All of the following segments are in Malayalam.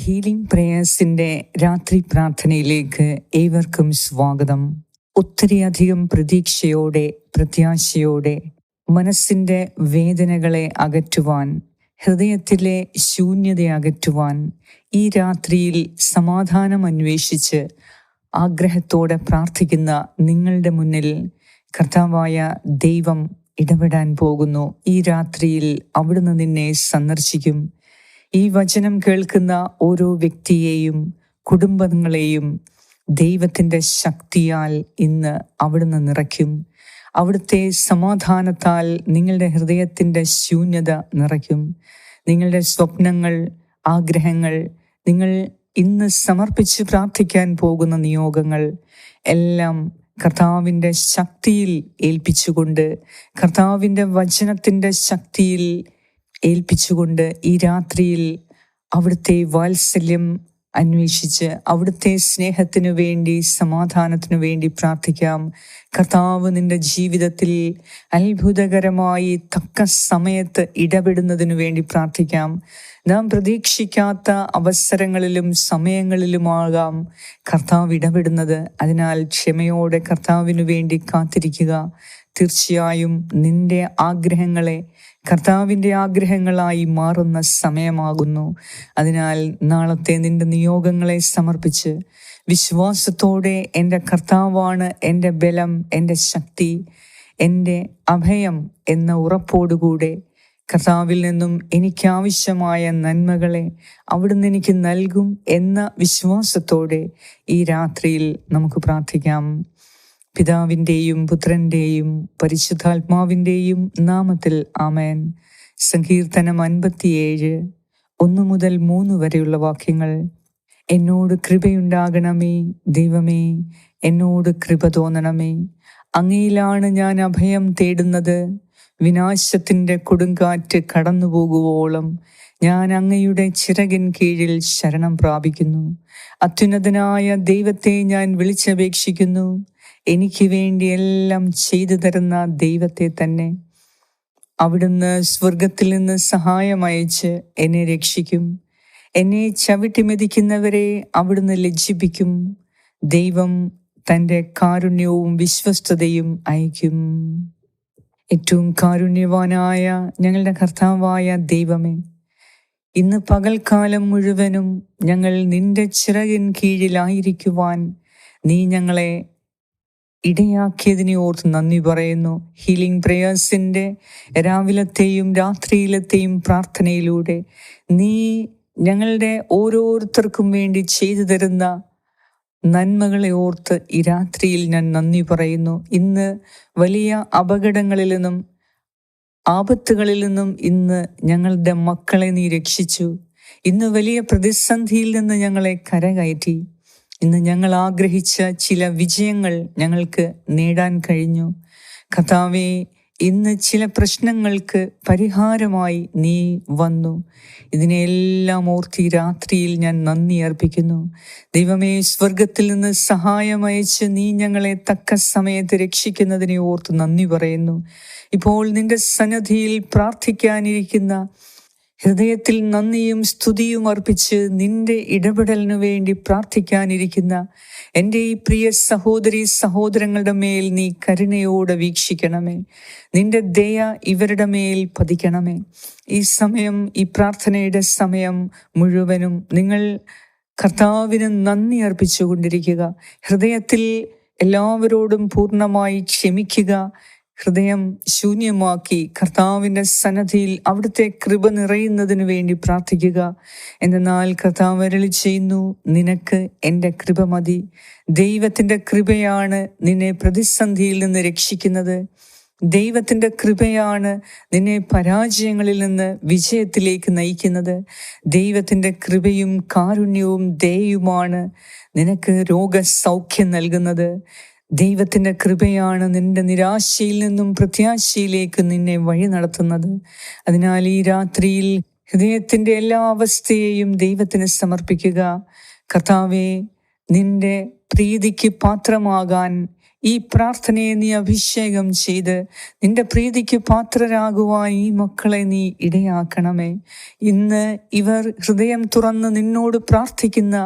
ഹീലിംഗ് പ്രേയേഴ്സിന്റെ രാത്രി പ്രാർത്ഥനയിലേക്ക് ഏവർക്കും സ്വാഗതം. ഒത്തിരിയധികം പ്രതീക്ഷയോടെ പ്രത്യാശയോടെ മനസ്സിന്റെ വേദനകളെ അകറ്റുവാൻ ഹൃദയത്തിലെ ശൂന്യത അകറ്റുവാൻ ഈ രാത്രിയിൽ സമാധാനം അന്വേഷിച്ച് ആഗ്രഹത്തോടെ പ്രാർത്ഥിക്കുന്ന നിങ്ങളുടെ മുന്നിൽ കർത്താവായ ദൈവം ഇടപെടാൻ പോകുന്നു. ഈ രാത്രിയിൽ അവിടുന്ന് നിന്നെ സന്ദർശിക്കും. ഈ വചനം കേൾക്കുന്ന ഓരോ വ്യക്തിയെയും കുടുംബങ്ങളെയും ദൈവത്തിന്റെ ശക്തിയാൽ ഇന്ന് അവിടുന്ന് നിറയ്ക്കും. അവിടുത്തെ സമാധാനത്താൽ നിങ്ങളുടെ ഹൃദയത്തിന്റെ ശൂന്യത നിറയ്ക്കും. നിങ്ങളുടെ സ്വപ്നങ്ങൾ ആഗ്രഹങ്ങൾ നിങ്ങൾ ഇന്ന് സമർപ്പിച്ച് പ്രാർത്ഥിക്കാൻ പോകുന്ന നിയോഗങ്ങൾ എല്ലാം കർത്താവിന്റെ ശക്തിയിൽ ഏൽപ്പിച്ചുകൊണ്ട് കർത്താവിന്റെ വചനത്തിന്റെ ശക്തിയിൽ ഏൽപ്പിച്ചുകൊണ്ട് ഈ രാത്രിയിൽ അവിടുത്തെ വാത്സല്യം അന്വേഷിച്ച് അവിടുത്തെ സ്നേഹത്തിനു വേണ്ടി സമാധാനത്തിനു വേണ്ടി പ്രാർത്ഥിക്കാം. കർത്താവ് നിന്റെ ജീവിതത്തിൽ അത്ഭുതകരമായി തക്ക സമയത്ത് ഇടപെടുന്നതിനു വേണ്ടി പ്രാർത്ഥിക്കാം. നാം പ്രതീക്ഷിക്കാത്ത അവസരങ്ങളിലും സമയങ്ങളിലുമാകാം കർത്താവ് ഇടപെടുന്നത്. അതിനാൽ ക്ഷമയോടെ കർത്താവിനു വേണ്ടി കാത്തിരിക്കുക. തീർച്ചയായും നിന്റെ ആഗ്രഹങ്ങളെ കർത്താവിന്റെ ആഗ്രഹങ്ങളായി മാറുന്ന സമയമാകുന്നു. അതിനാൽ നാളത്തെ നിന്റെ നിയോഗങ്ങളെ സമർപ്പിച്ച് വിശ്വാസത്തോടെ എന്റെ കർത്താവാണ് എന്റെ ബലം എന്റെ ശക്തി എന്റെ അഭയം എന്ന ഉറപ്പോടുകൂടെ കർത്താവിൽ നിന്നും എനിക്കാവശ്യമായ നന്മകളെ അവിടുന്ന് എനിക്ക് നൽകും എന്ന വിശ്വാസത്തോടെ ഈ രാത്രിയിൽ നമുക്ക് പ്രാർത്ഥിക്കാം. പിതാവിന്റെയും പുത്രന്റെയും പരിശുദ്ധാത്മാവിന്റെയും നാമത്തിൽ ആമേൻ. സങ്കീർത്തനം അൻപത്തിയേഴ്. ഒന്നു മുതൽ മൂന്ന് വരെയുള്ള വാക്യങ്ങൾ. എന്നോട് കൃപയുണ്ടാകണമേ ദൈവമേ എന്നോട് കൃപ തോന്നണമേ. അങ്ങയിലാണ് ഞാൻ അഭയം തേടുന്നത്. വിനാശത്തിന്റെ കൊടുങ്കാറ്റ് കടന്നു പോകുവോളം ഞാൻ അങ്ങയുടെ ചിറകിൻ കീഴിൽ ശരണം പ്രാപിക്കുന്നു. അത്യുന്നതനായ ദൈവത്തെ ഞാൻ വിളിച്ചപേക്ഷിക്കുന്നു. എനിക്ക് വേണ്ടി എല്ലാം ചെയ്തു തരുന്ന ദൈവത്തെ തന്നെ അവിടുന്ന് സ്വർഗത്തിൽ നിന്ന് സഹായം അയച്ച് എന്നെ രക്ഷിക്കും. എന്നെ ചവിട്ടി മെതിക്കുന്നവരെ അവിടുന്ന് ലജ്ജിപ്പിക്കും. ദൈവം തന്റെ കാരുണ്യവും വിശ്വസ്തതയും അയക്കും ഏറ്റവും കാരുണ്യവാനായ ഞങ്ങളുടെ കർത്താവായ ദൈവമേ ഇന്ന് പകൽക്കാലം മുഴുവനും ഞങ്ങൾ നിന്റെ ചിറകിൻ കീഴിലായിരിക്കുവാൻ നീ ഞങ്ങളെ ഇടയാക്കിയതിനെ ഓർത്ത് നന്ദി പറയുന്നു. ഹീലിംഗ് പ്രേയേഴ്സിന്റെ രാവിലത്തെയും രാത്രിയിലത്തെയും പ്രാർത്ഥനയിലൂടെ നീ ഞങ്ങളുടെ ഓരോരുത്തർക്കും വേണ്ടി ചെയ്തു തരുന്ന നന്മകളെ ഓർത്ത് ഈ രാത്രിയിൽ ഞാൻ നന്ദി പറയുന്നു. ഇന്ന് വലിയ അപകടങ്ങളിൽ നിന്നും ആപത്തുകളിൽ നിന്നും ഇന്ന് ഞങ്ങളുടെ മക്കളെ നീ രക്ഷിച്ചു. ഇന്ന് വലിയ പ്രതിസന്ധിയിൽ നിന്ന് ഞങ്ങളെ കരകയറ്റി. ഇന്ന് ഞങ്ങൾ ആഗ്രഹിച്ച ചില വിജയങ്ങൾ ഞങ്ങൾക്ക് നേടാൻ കഴിഞ്ഞു. കഥാവെ ഇന്ന് ചില പ്രശ്നങ്ങൾക്ക് പരിഹാരമായി നീ വന്നു. ഇതിനെല്ലാം ഓർത്തി രാത്രിയിൽ ഞാൻ നന്ദി അർപ്പിക്കുന്നു. ദൈവമേ സ്വർഗത്തിൽ നിന്ന് സഹായമയച്ച് നീ ഞങ്ങളെ തക്ക സമയത്ത് രക്ഷിക്കുന്നതിനെ ഓർത്ത് നന്ദി പറയുന്നു. ഇപ്പോൾ നിന്റെ സന്നദ്ധിയിൽ പ്രാർത്ഥിക്കാനിരിക്കുന്ന ഹൃദയത്തിൽ നന്ദിയും സ്തുതിയും അർപ്പിച്ച് നിന്റെ ഇടപെടലിനു വേണ്ടി പ്രാർത്ഥിക്കാനിരിക്കുന്ന എന്റെ ഈ പ്രിയ സഹോദരി സഹോദരങ്ങളുടെ മേൽ നീ കരുണയോടെ വീക്ഷിക്കണമേ. നിന്റെ ദയ ഇവരുടെ മേൽ പതിക്കണമേ. ഈ സമയം ഈ പ്രാർത്ഥനയുടെ സമയം മുഴുവനും നിങ്ങൾ കർത്താവിന് നന്ദി അർപ്പിച്ചുകൊണ്ടിരിക്കുക. ഹൃദയത്തിൽ എല്ലാവരോടും പൂർണമായി ക്ഷമിക്കുക. ഹൃദയം ശൂന്യമാക്കി കർത്താവിന്റെ സന്നദ്ധിയിൽ അവിടുത്തെ കൃപ നിറയുന്നതിന് വേണ്ടി പ്രാർത്ഥിക്കുക. എന്നാൽ കർത്താവ് വരളി ചെയ്യുന്നു നിനക്ക് എന്റെ കൃപ മതി. ദൈവത്തിന്റെ കൃപയാണ് നിന്നെ പ്രതിസന്ധിയിൽ നിന്ന് രക്ഷിക്കുന്നത്. ദൈവത്തിന്റെ കൃപയാണ് നിന്നെ പരാജയങ്ങളിൽ നിന്ന് വിജയത്തിലേക്ക് നയിക്കുന്നത്. ദൈവത്തിന്റെ കൃപയും കാരുണ്യവും ദയുമാണ് നിനക്ക് രോഗസൗഖ്യം നൽകുന്നത്. ദൈവത്തിന്റെ കൃപയാണ് നിന്റെ നിരാശയിൽ നിന്നും പ്രത്യാശയിലേക്ക് നിന്നെ വഴി നടത്തുന്നത്. അതിനാൽ ഈ രാത്രിയിൽ ഹൃദയത്തിന്റെ എല്ലാ അവസ്ഥയെയും ദൈവത്തിന് സമർപ്പിക്കുക. കർത്താവെ നിന്റെ പ്രീതിക്ക് പാത്രമാകാൻ ഈ പ്രാർത്ഥനയെ നീ അഭിഷേകം ചെയ്ത് നിന്റെ പ്രീതിക്ക് പാത്രരാകുവാൻ ഈ മക്കളെ നീ ഇടയാക്കണമേ. ഇന്ന് ഇവർ ഹൃദയം തുറന്ന് നിന്നോട് പ്രാർത്ഥിക്കുന്ന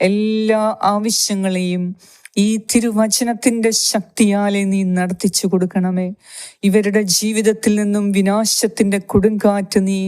എല്ലാ ആവശ്യങ്ങളെയും ഈ തിരുവചനത്തിന്റെ ശക്തിയാലെ നീ നടത്തിച്ചു കൊടുക്കണമേ. ഇവരുടെ ജീവിതത്തിൽ നിന്നും വിനാശത്തിന്റെ കൊടുങ്കാറ്റ് നീ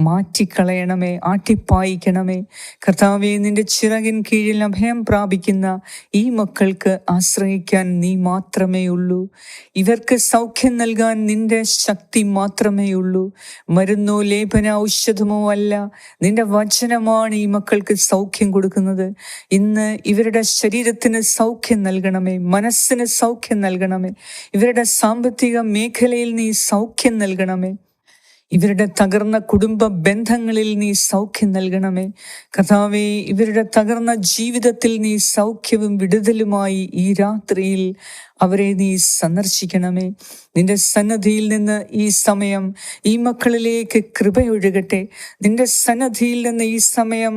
മാറ്റിക്കളയണമേ ആട്ടിപ്പായിക്കണമേ. കർത്താവെ നിന്റെ ചിറകിൻ കീഴിൽ അഭയം പ്രാപിക്കുന്ന ഈ മക്കൾക്ക് ആശ്രയിക്കാൻ നീ മാത്രമേ ഉള്ളൂ. ഇവർക്ക് സൗഖ്യം നൽകാൻ നിന്റെ ശക്തി മാത്രമേ ഉള്ളൂ. മരുന്നോ ലേപന ഔഷധമോ അല്ല. നിന്റെ വചനമാണ് ഈ മക്കൾക്ക് സൗഖ്യം കൊടുക്കുന്നത്. ഇന്ന് ഇവരുടെ ശരീരത്തിന് സൗഖ്യം നൽകണമേ മനസ്സിന് സൗഖ്യം നൽകണമേ. ഇവരുടെ സാമ്പത്തിക മേഖലയിൽ നീ സൗഖ്യം നൽകണമേ. ഇവരുടെ തകർന്ന കുടുംബ ബന്ധങ്ങളിൽ നീ സൗഖ്യം നൽകണമേ. കഥാവെ ഇവരുടെ തകർന്ന ജീവിതത്തിൽ നീ സൗഖ്യവും വിടുതലുമായി ഈ രാത്രിയിൽ അവരെ നീ സന്ദർശിക്കണമേ. നിന്റെ സന്നദ്ധിയിൽ നിന്ന് ഈ സമയം ഈ മക്കളിലേക്ക് കൃപയൊഴുകട്ടെ. നിന്റെ സന്നദ്ധിയിൽ നിന്ന് ഈ സമയം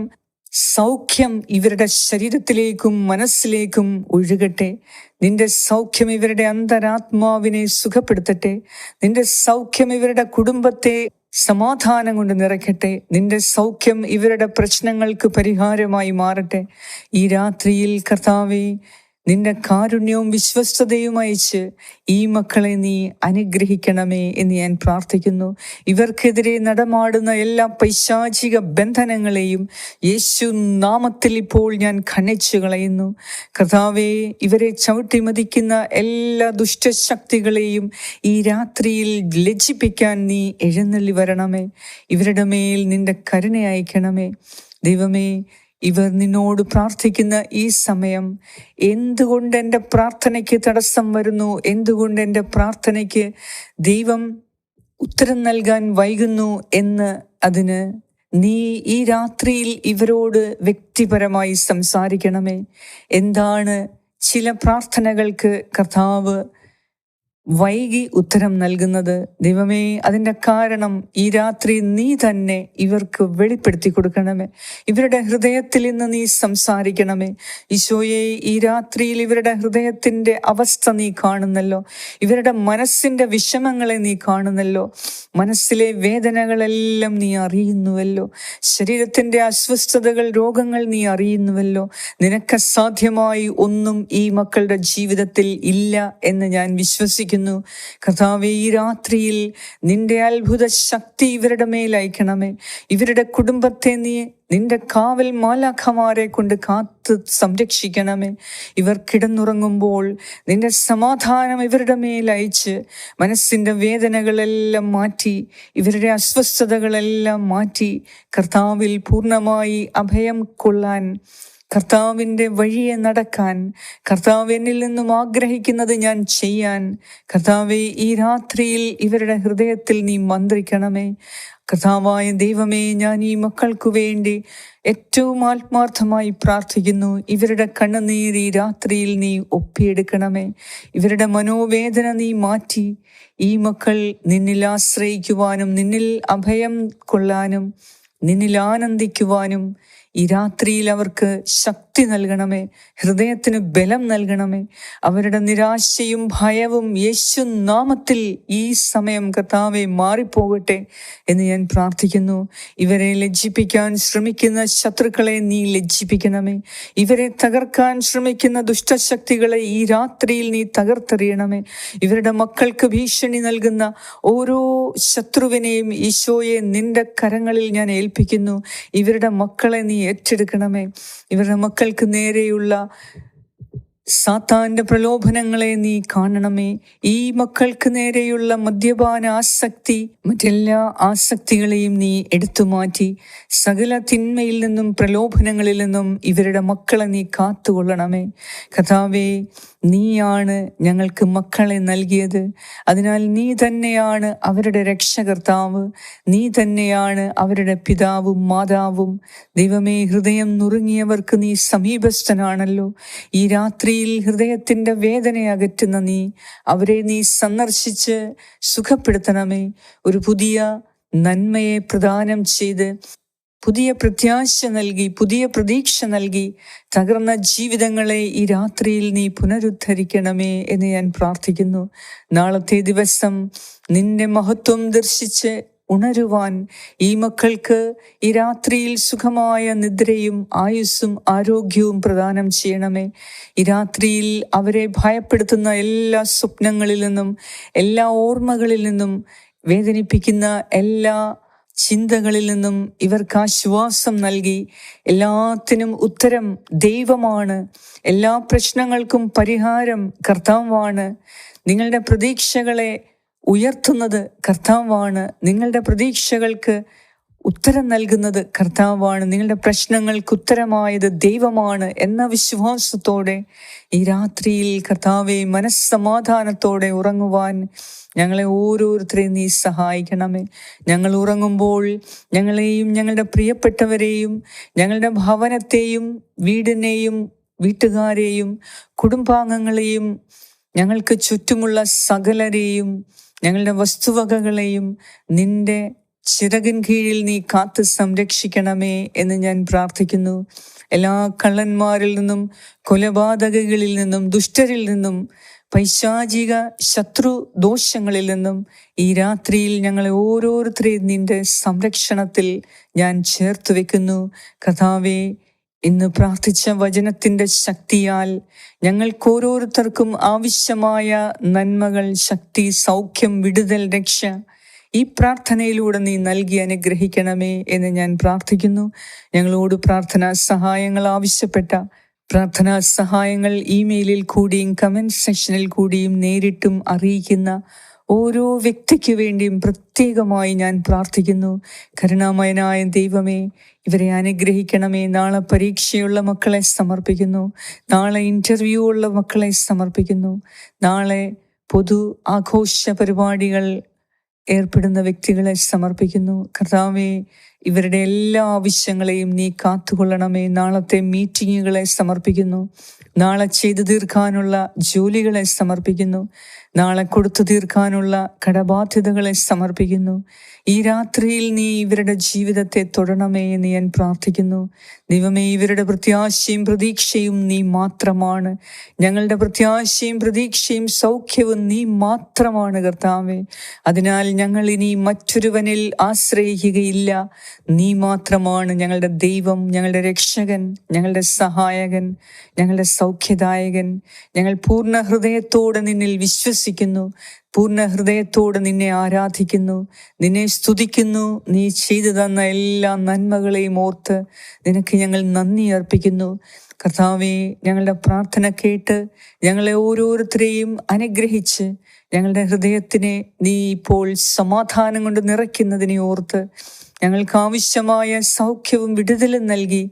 സൗഖ്യം ഇവരുടെ ശരീരത്തിലേക്കും മനസ്സിലേക്കും ഒഴുകട്ടെ. നിന്റെ സൗഖ്യം ഇവരുടെ അന്തരാത്മാവിനെ സുഖപ്പെടുത്തട്ടെ. നിന്റെ സൗഖ്യം ഇവരുടെ കുടുംബത്തെ സമാധാനം കൊണ്ട് നിറയ്ക്കട്ടെ. നിന്റെ സൗഖ്യം ഇവരുടെ പ്രശ്നങ്ങൾക്ക് പരിഹാരമായി മാറട്ടെ. ഈ രാത്രിയിൽ കർത്താവെ നിന്റെ കാരുണ്യവും വിശ്വസ്തതയും അയച്ച് ഈ മക്കളെ നീ അനുഗ്രഹിക്കണമേ എന്ന് ഞാൻ പ്രാർത്ഥിക്കുന്നു. ഇവർക്കെതിരെ നടമാടുന്ന എല്ലാ പൈശാചിക ബന്ധനങ്ങളെയും യേശു നാമത്തിൽ ഇപ്പോൾ ഞാൻ ഖണ്ണിച്ചു കളയുന്നു. കഥാവെ ഇവരെ ചവിട്ടിമതിക്കുന്ന എല്ലാ ദുഷ്ടശക്തികളെയും ഈ രാത്രിയിൽ ലജ്ജിപ്പിക്കാൻ നീ എഴുന്നള്ളി വരണമേ. ഇവരുടെ മേൽ നിന്റെ കരുണ അയക്കണമേ. ദൈവമേ ഇവർ നിന്നോട് പ്രാർത്ഥിക്കുന്ന ഈ സമയം എന്തുകൊണ്ട് എന്റെ പ്രാർത്ഥനയ്ക്ക് തടസ്സം വരുന്നു? എന്തുകൊണ്ട് എന്റെ പ്രാർത്ഥനയ്ക്ക് ദൈവം ഉത്തരം നൽകാൻ വൈകുന്നു എന്ന് അതിന് നീ ഈ രാത്രിയിൽ ഇവരോട് വ്യക്തിപരമായി സംസാരിക്കണമേ. എന്താണ് ചില പ്രാർത്ഥനകൾക്ക് കർത്താവ് വൈകി ഉത്തരം നൽകുന്നത് ദൈവമേ അതിന്റെ കാരണം ഈ രാത്രി നീ തന്നെ ഇവർക്ക് വെളിപ്പെടുത്തി കൊടുക്കണമേ. ഇവരുടെ ഹൃദയത്തിൽ ഇന്ന് നീ സംസാരിക്കണമേ. ഈശോയെ ഈ രാത്രിയിൽ ഇവരുടെ ഹൃദയത്തിന്റെ അവസ്ഥ നീ കാണുന്നല്ലോ. ഇവരുടെ മനസ്സിന്റെ വിഷമങ്ങളെ നീ കാണുന്നല്ലോ. മനസ്സിലെ വേദനകളെല്ലാം നീ അറിയുന്നുവല്ലോ. ശരീരത്തിന്റെ അസ്വസ്ഥതകൾ രോഗങ്ങൾ നീ അറിയുന്നുവല്ലോ. നിനക്ക് അസാധ്യമായി ഒന്നും ഈ മക്കളുടെ ജീവിതത്തിൽ ഇല്ല എന്ന് ഞാൻ വിശ്വസിക്കുന്നു. കർത്താവെ ഈ രാത്രിയിൽ നിന്റെ അത്ഭുത ശക്തി ഇവരുടെ മേൽ അയക്കണമേ. ഇവരുടെ കുടുംബത്തെ നീ നിന്റെ കാവൽ മാലാഖമാരെ കൊണ്ട് കാത്ത് സംരക്ഷിക്കണമേ. ഇവർ കിടന്നുറങ്ങുമ്പോൾ നിന്റെ സമാധാനം ഇവരുടെ മേൽ അയച്ച് മനസ്സിന്റെ വേദനകളെല്ലാം മാറ്റി ഇവരുടെ അസ്വസ്ഥതകളെല്ലാം മാറ്റി കർത്താവിൽ പൂർണമായി അഭയം കൊള്ളാൻ കർത്താവിന്റെ വഴിയെ നടക്കാൻ കർത്താവ് എന്നിൽ നിന്നും ആഗ്രഹിക്കുന്നത് ഞാൻ ചെയ്യാൻ. കർത്താവെ ഈ രാത്രിയിൽ ഇവരുടെ ഹൃദയത്തിൽ നീ മന്ത്രിക്കണമേ. കർത്താവായ ദൈവമേ ഞാൻ ഈ മക്കൾക്കു വേണ്ടി ഏറ്റവും ആത്മാർത്ഥമായി പ്രാർത്ഥിക്കുന്നു. ഇവരുടെ കണ്ണുനീർ ഈ രാത്രിയിൽ നീ ഒപ്പിയെടുക്കണമേ. ഇവരുടെ മനോവേദന നീ മാറ്റി. ഈ മക്കൾ നിന്നിൽ ആശ്രയിക്കുവാനും നിന്നിൽ അഭയം കൊള്ളാനും നിന്നിൽ ആനന്ദിക്കുവാനും ഈ രാത്രിയിൽ അവർക്ക് ശക്തി നൽകണമേ. ഹൃദയത്തിന് ബലം നൽകണമേ. അവരുടെ നിരാശയും ഭയവും യേശു നാമത്തിൽ ഈ സമയം കർത്താവെ മാറിപ്പോകട്ടെ എന്ന് ഞാൻ പ്രാർത്ഥിക്കുന്നു. ഇവരെ ലജ്ജിപ്പിക്കാൻ ശ്രമിക്കുന്ന ശത്രുക്കളെ നീ ലജ്ജിപ്പിക്കണമേ. ഇവരെ തകർക്കാൻ ശ്രമിക്കുന്ന ദുഷ്ടശക്തികളെ ഈ രാത്രിയിൽ നീ തകർത്തെറിയണമേ. ഇവരുടെ മക്കൾക്ക് ഭീഷണി നൽകുന്ന ഓരോ ശത്രുവിനെയും ഈശോയെ നിന്റെ കരങ്ങളിൽ ഞാൻ ഏൽപ്പിക്കുന്നു. ഇവരുടെ മക്കളെ നീ ഏറ്റെടുക്കണമേ. ഇവരുടെ മക്കൾക്ക് നേരെയുള്ള സാത്താന്റെ പ്രലോഭനങ്ങളെ നീ കാണണമേ. ഈ മക്കൾക്ക് നേരെയുള്ള മദ്യപാന ആസക്തി മറ്റെല്ലാ ആസക്തികളെയും നീ എടുത്തു മാറ്റി. സകല തിന്മയിൽ നിന്നും പ്രലോഭനങ്ങളിൽ നിന്നും ഇവരുടെ മക്കളെ നീ കാത്തുകൊള്ളണമേ. കഥാവേ നീയാണ് ഞങ്ങൾക്ക് മക്കളെ നൽകിയത്. അതിനാൽ നീ തന്നെയാണ് അവരുടെ രക്ഷകർത്താവ്. നീ തന്നെയാണ് അവരുടെ പിതാവും മാതാവും. ദൈവമേ ഹൃദയം നുറുങ്ങിയവർക്ക് നീ സമീപസ്ഥനാണല്ലോ. ഈ രാത്രിയിൽ ഹൃദയത്തിന്റെ വേദന അകറ്റുന്ന നീ അവരെ നീ സന്ദർശിച്ച് സുഖപ്പെടുത്തണമേ. ഒരു പുതിയ നന്മയെ പ്രദാനം ചെയ്ത് പുതിയ പ്രത്യാശ നൽകി പുതിയ പ്രതീക്ഷ നൽകി തകർന്ന ജീവിതങ്ങളെ ഈ രാത്രിയിൽ നീ പുനരുദ്ധരിക്കണമേ എന്ന് ഞാൻ പ്രാർത്ഥിക്കുന്നു. നാളത്തെ ദിവസം നിന്റെ മഹത്വം ദർശിച്ച് ഉണരുവാൻ ഈ മക്കൾക്ക് ഈ രാത്രിയിൽ സുഖമായ നിദ്രയും ആയുസ്സും ആരോഗ്യവും പ്രദാനം ചെയ്യണമേ. ഈ രാത്രിയിൽ അവരെ ഭയപ്പെടുത്തുന്ന എല്ലാ സ്വപ്നങ്ങളിൽ നിന്നും എല്ലാ ഓർമ്മകളിൽ നിന്നും വേദനിപ്പിക്കുന്ന എല്ലാ ചിന്തകളിൽ നിന്നും ഇവർക്ക് ആശ്വാസം നൽകി എല്ലാത്തിനും ഉത്തരം ദൈവമാണ്. എല്ലാ പ്രശ്നങ്ങൾക്കും പരിഹാരം കർത്താവാണ്. നിങ്ങളുടെ പ്രതീക്ഷകളെ ഉയർത്തുന്നത് കർത്താവാണ്. നിങ്ങളുടെ പ്രതീക്ഷകൾക്ക് ഉത്തരം നൽകുന്നത് കർത്താവാണ്. നിങ്ങളുടെ പ്രശ്നങ്ങൾക്ക് ഉത്തരമായത് ദൈവമാണ് എന്ന വിശ്വാസത്തോടെ ഈ രാത്രിയിൽ കർത്താവെ മനസ്സമാധാനത്തോടെ ഉറങ്ങുവാൻ ഞങ്ങളെ ഓരോരുത്തരെയും നീ സഹായിക്കണമേ. ഞങ്ങൾ ഉറങ്ങുമ്പോൾ ഞങ്ങളെയും ഞങ്ങളുടെ പ്രിയപ്പെട്ടവരെയും ഞങ്ങളുടെ ഭവനത്തെയും വീടിനെയും വീട്ടുകാരെയും കുടുംബാംഗങ്ങളെയും ഞങ്ങൾക്ക് ചുറ്റുമുള്ള സകലരെയും ഞങ്ങളുടെ വസ്തുവകകളെയും നിന്റെ ചിറകിൻ കീഴിൽ നീ കാത്ത് സംരക്ഷിക്കണമേ എന്ന് ഞാൻ പ്രാർത്ഥിക്കുന്നു. എല്ലാ കള്ളന്മാരിൽ നിന്നും കൊലപാതകളിൽ നിന്നും ദുഷ്ടരിൽ നിന്നും പൈശാചിക ശത്രു ദോഷങ്ങളിൽ നിന്നും ഈ രാത്രിയിൽ ഞങ്ങളെ ഓരോരുത്തരെയും നിന്റെ സംരക്ഷണത്തിൽ ഞാൻ ചേർത്ത് വെക്കുന്നു. കഥാവേ ഇന്ന് പ്രാർത്ഥിച്ച വചനത്തിന്റെ ശക്തിയാൽ ഞങ്ങൾക്ക് ഓരോരുത്തർക്കും ആവശ്യമായ നന്മകൾ ശക്തി സൗഖ്യം വിടുതൽ രക്ഷ ഈ പ്രാർത്ഥനയിലൂടെ നീ നൽകി അനുഗ്രഹിക്കണമേ എന്ന് ഞാൻ പ്രാർത്ഥിക്കുന്നു. ഞങ്ങളോട് പ്രാർത്ഥനാ സഹായങ്ങൾ ആവശ്യപ്പെട്ട പ്രാർത്ഥനാ സഹായങ്ങൾ ഇമെയിലിൽ കൂടിയും കമന്റ് സെക്ഷനിൽ കൂടിയും നേരിട്ടും അറിയിക്കുന്ന ഓരോ വ്യക്തിക്ക് വേണ്ടിയും പ്രത്യേകമായി ഞാൻ പ്രാർത്ഥിക്കുന്നു. കരുണാമയനായ ദൈവമേ ഇവരെ അനുഗ്രഹിക്കണമേ. നാളെ പരീക്ഷയുള്ള മക്കളെ സമർപ്പിക്കുന്നു. നാളെ ഇന്റർവ്യൂ ഉള്ള മക്കളെ സമർപ്പിക്കുന്നു. നാളെ പൊതു ആഘോഷ പരിപാടികൾ ഏർപ്പെടുന്ന വ്യക്തികളെ സമർപ്പിക്കുന്നു. കർത്താവെ ഇവരുടെ എല്ലാ ആവശ്യങ്ങളെയും നീ കാത്തുകൊള്ളണമേ. നാളത്തെ മീറ്റിങ്ങുകളെ സമർപ്പിക്കുന്നു. നാളെ ചെയ്തു തീർക്കാനുള്ള ജോലികളെ സമർപ്പിക്കുന്നു. നാളെ കൊടുത്തു തീർക്കാനുള്ള കടബാധ്യതകളെ സമർപ്പിക്കുന്നു. ഈ രാത്രിയിൽ നീ ഇവരുടെ ജീവിതത്തെ തൊടണമേ എന്ന് ഞാൻ പ്രാർത്ഥിക്കുന്നു. ദൈവമേ ഇവരുടെ പ്രത്യാശയും പ്രതീക്ഷയും നീ മാത്രമാണ്. ഞങ്ങളുടെ പ്രത്യാശയും പ്രതീക്ഷയും സൗഖ്യവും നീ മാത്രമാണ് കർത്താവേ. അതിനാൽ ഞങ്ങൾ ഇനി മറ്റൊരുവനിൽ ആശ്രയിക്കുകയില്ല. നീ മാത്രമാണ് ഞങ്ങളുടെ ദൈവം ഞങ്ങളുടെ രക്ഷകൻ ഞങ്ങളുടെ സഹായകൻ ഞങ്ങളുടെ സൗഖ്യദായകൻ. ഞങ്ങൾ പൂർണ ഹൃദയത്തോടെ നിന്നിൽ വിശ്വസിക്കുന്നു. പൂർണ ഹൃദയത്തോടെ നിന്നെ ആരാധിക്കുന്നു. നിന്നെ സ്തുതിക്കുന്നു. നീ ചെയ്തു തന്ന എല്ലാ നന്മകളെയും ഓർത്ത് നിനക്ക് ഞങ്ങൾ നന്ദി അർപ്പിക്കുന്നു. കർത്താവെ ഞങ്ങളുടെ പ്രാർത്ഥന കേട്ട് ഞങ്ങളെ ഓരോരുത്തരെയും അനുഗ്രഹിച്ച് ഞങ്ങളുടെ ഹൃദയത്തിനെ നീ ഇപ്പോൾ സമാധാനം കൊണ്ട് നിറയ്ക്കുന്നതിനെ ഓർത്ത് ഞങ്ങൾക്ക് ആവശ്യമായ സൗഖ്യവും വിടുതലും നൽകി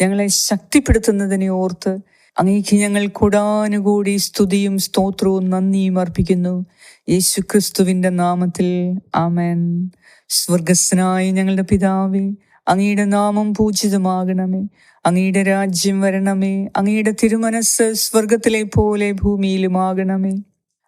ഞങ്ങളെ ശക്തിപ്പെടുത്തുന്നതിനെ ഓർത്ത് അങ്ങേക്ക് ഞങ്ങൾ കൂടാനുകൂടി സ്തുതിയും സ്തോത്രവും നന്ദിയും അർപ്പിക്കുന്നു. യേശു ക്രിസ്തുവിന്റെ നാമത്തിൽ ആമേൻ. സ്വർഗസ്നായ ഞങ്ങളുടെ പിതാവേ അങ്ങയുടെ നാമം പൂജിതമാകണമേ. അങ്ങയുടെ രാജ്യം വരണമേ. അങ്ങയുടെ തിരുമനസ് സ്വർഗത്തിലെ പോലെ ഭൂമിയിലുമാകണമേ.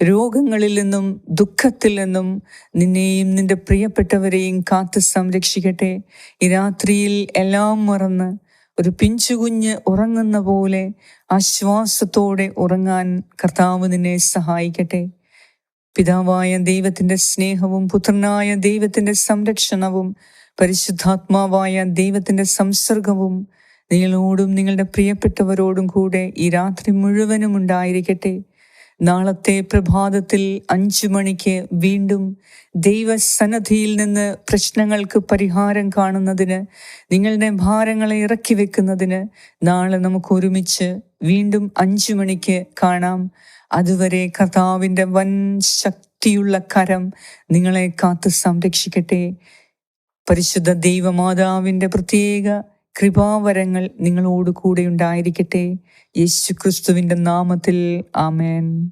രോഗങ്ങളിൽ നിന്നും ദുഃഖത്തിൽ നിന്നും നിന്നെയും നിന്റെ പ്രിയപ്പെട്ടവരെയും കാത്ത് സംരക്ഷിക്കട്ടെ. ഈ രാത്രിയിൽ എല്ലാം മറന്ന് ഒരു പിഞ്ചുകുഞ്ഞ് ഉറങ്ങുന്ന പോലെ ആശ്വാസത്തോടെ ഉറങ്ങാൻ കർത്താവ് നിന്നെ സഹായിക്കട്ടെ. പിതാവായ ദൈവത്തിന്റെ സ്നേഹവും പുത്രനായ ദൈവത്തിന്റെ സംരക്ഷണവും പരിശുദ്ധാത്മാവായ ദൈവത്തിന്റെ സംസർഗവും നിങ്ങളോടും നിങ്ങളുടെ പ്രിയപ്പെട്ടവരോടും കൂടെ ഈ രാത്രി മുഴുവനും ഉണ്ടായിരിക്കട്ടെ. നാളത്തെ പ്രഭാതത്തിൽ അഞ്ചു മണിക്ക് വീണ്ടും ദൈവസന്നദ്ധിയിൽ നിന്ന് പ്രശ്നങ്ങൾക്ക് പരിഹാരം കാണുന്നതിന് നിങ്ങളുടെ ഭാരങ്ങളെ ഇറക്കി വെക്കുന്നതിന് നാളെ നമുക്ക് ഒരുമിച്ച് വീണ്ടും അഞ്ചു മണിക്ക് കാണാം. അതുവരെ കർത്താവിന്റെ വൻ ശക്തിയുള്ള കരം നിങ്ങളെ കാത്തു സംരക്ഷിക്കട്ടെ. പരിശുദ്ധ ദൈവമാതാവിന്റെ പ്രത്യേക കൃപാവരങ്ങൾ നിങ്ങളോട് കൂടെ ഉണ്ടായിരിക്കട്ടെ. യേശു ക്രിസ്തുവിന്റെ നാമത്തിൽ. ആമേൻ.